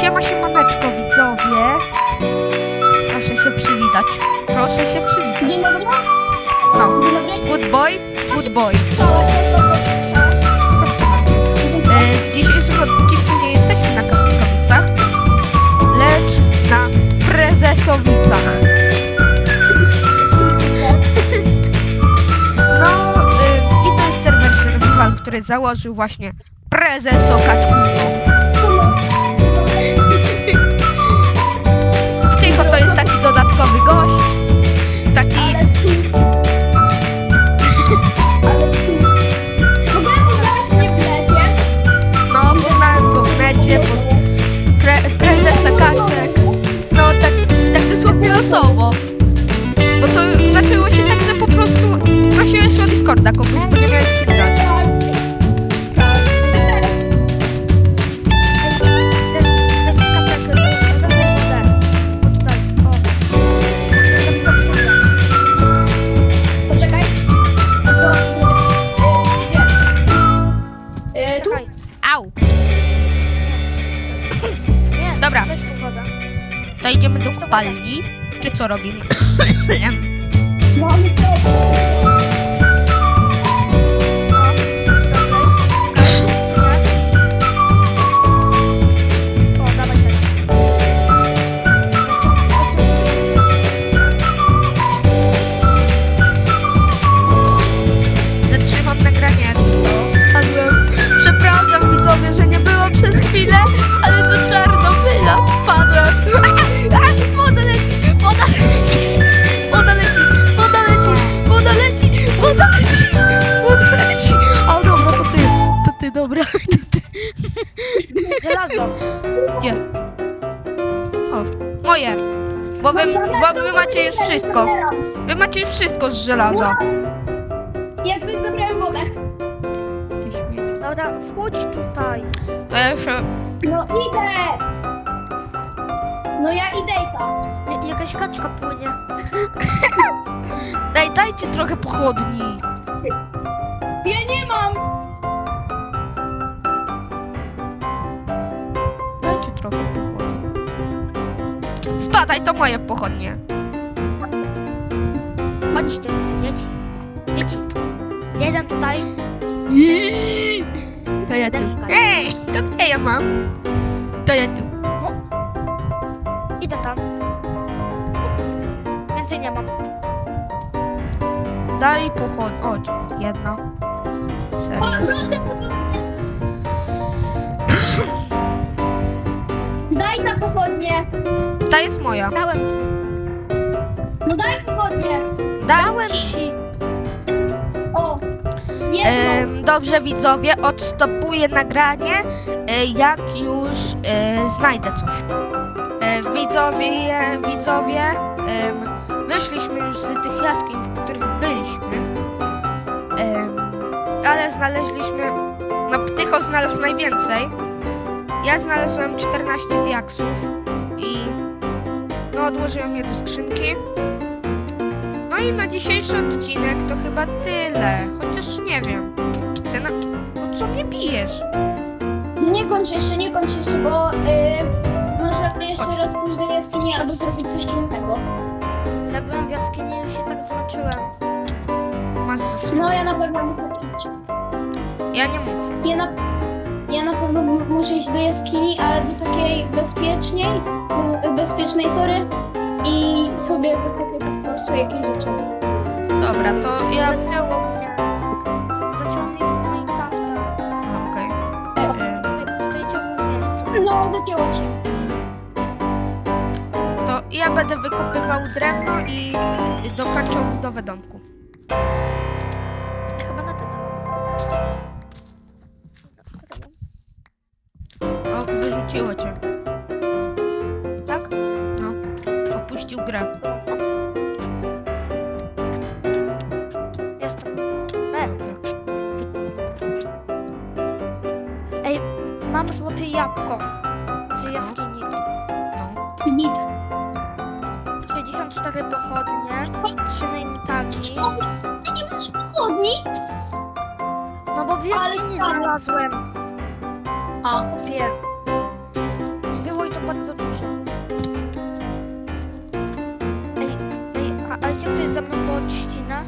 Siema, siemaneczko widzowie. Proszę się przywitać. Proszę się przywitać. Dzień dobry. No, good boy, good boy. E, w dzisiejszym odcinku nie jesteśmy na Kastykowicach, lecz na Prezesowicach. No, e, i to jest serwer Survival, który założył właśnie prezes Okaczkunio. Dobra. To idziemy do kopalni. Czy co robimy? Mamy to. Dobra, to ty. Żelazo. Gdzie? O, moje. Bo wy, bo wy macie już wszystko. Wy macie już wszystko z żelaza. Jak coś zabrałem wodę. Dobra, wchodź tutaj. To ja jeszcze No idę! No ja idę i co? Ja- Jakaś kaczka płynie. Daj, dajcie trochę pochodni. Ja nie mam! Trochę pochodni. Spadaj, to moje pochodnie. Chodźcie tutaj, dzieci. Dzieci. Jeden tutaj. To ja tu. Ej, to gdzie ja mam? To ja tu. Idę tam. Więcej nie mam. Daj pochodnie. O, jedna. Serio. Ta jest moja. Dałem, No daj pochodnie! Dałem ci. ci. O! Jedną! Em, dobrze widzowie, odstopuję nagranie, e, jak już e, znajdę coś. E, widzowie, widzowie, em, wyszliśmy już z tych jaskiń, w których byliśmy, em, ale znaleźliśmy, no Ptycho znalazł najwięcej. Ja znalazłem 14 diaksów no odłożyłem je do skrzynki. No i na dzisiejszy odcinek to chyba tyle. Chociaż nie wiem. Chcę na... O co mnie bijesz? Nie kończ jeszcze, nie kończ jeszcze, bo yy, może jeszcze raz pójść do jaskini albo zrobić coś innego. Ja byłem w jaskini już się tak zmęczyłem. Masz zasłonę. No ja na pewno muszę iść. Ja nie muszę. Ja na, ja na pewno mu- muszę iść do jaskini, ale do takiej bezpiecznej, do bezpiecznej sory i sobie wykupię po prostu jakieś rzeczy. Dobra, to ja... Zaczęło mnie. Zaczęło mnie Minecrafta. A, Okej. W miejscu. No, odecięło cię. To ja będę wykopywał drewno i dokończał budowę domku. Chyba na tym. O, wyrzuciło cię. Tak? No. Opuścił grę. Jestem. E. Ej, mam złote jabłko z jaskini. No. Nic. 64 pochodnie, 3 najmitami. Ty nie masz pochodni? No bo w jaskini znalazłem. A. Wie. Się ze mną podcina?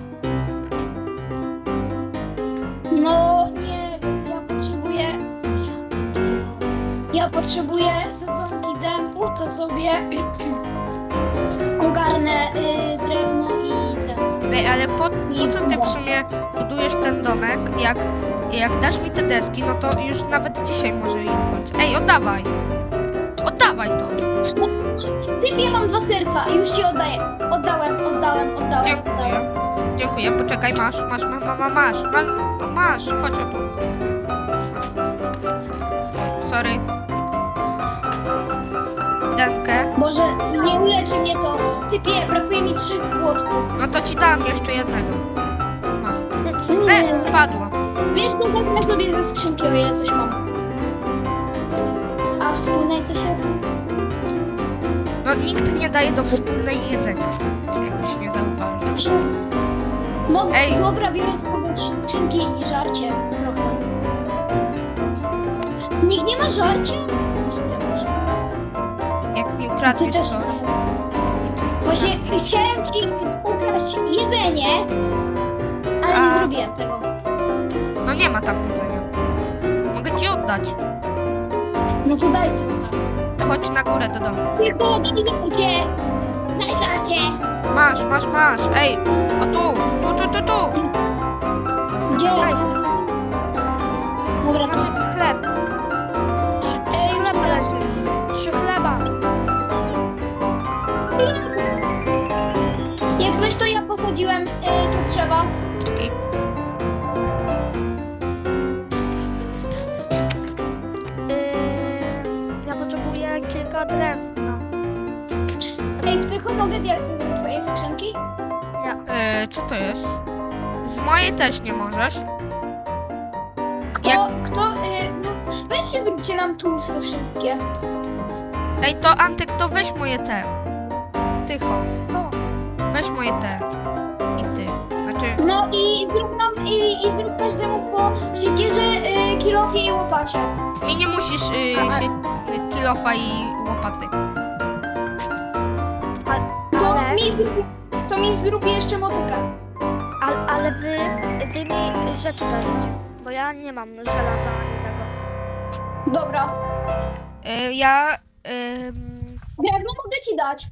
No nie, ja potrzebuję. Ja potrzebuję sadzonki dębu, to sobie ogarnę y, drewno i ten. Ej, ale po, po co ty w sumie budujesz ten domek? Jak, jak dasz mi te deski, no to już nawet dzisiaj może im kończyć. Ej, oddawaj! Oddawaj to! Ty, ja mam dwa serca i już ci oddaję. Oddałem, oddałem, oddałem. Dziękuję. oddałem. Dziękuję, poczekaj, masz, masz, ma, ma, ma, masz, ma, no masz, chodź o tu. Sorry. Dętkę. Boże, nie uleczy mnie to. Typie, brakuje mi trzech płotków. No to ci dam jeszcze jednego. Masz. E, spadło. Wiesz, to wezmę sobie ze skrzynki, o ile coś mam. A wspólnej coś jest? Nikt nie daje do wspólnej jedzenia. Jakbyś nie zauważył. Mogę, Ej. dobra, biorę sobie z skrzynki i żarcie. Problem. Nikt nie ma żarcia? Jak mi Ty ukradniesz też coś. Właśnie chciałem ci ukraść jedzenie, ale A. nie zrobiłem tego. No nie ma tam jedzenia. Mogę ci oddać. No to daj trochę. Chodź na górę do domu. Tylko daj! Daj żarcie! Masz, masz, masz. Ej, o tu, tu, tu, tu, tu. Gdzie? Dobra, to... Masz chleb. Trzy, trzy Ej, chleba leży. Trzy chleba. Jak coś, to ja posadziłem y, to drzewa. I Co to jest? Z mojej też nie możesz. Kto, Jak- kto, y, no, weźcie, zróbcie nam toolsy wszystkie. Ej, to Antek, to weź moje te. Tycho, O, weź moje te. I ty. Znaczy, No i zrób nam, i, i zrób każdemu po siekierze, y, kilofie i łopacie. mi nie musisz y, A- się y, kilofa i łopaty. To ale, mi zrób, to mi zrób jeszcze motyka. ale, ale wy, wy mi rzeczy dajecie. Bo ja nie mam żelaza ani tego. Dobra. E, ja... ym, Drewno mogę ci dać.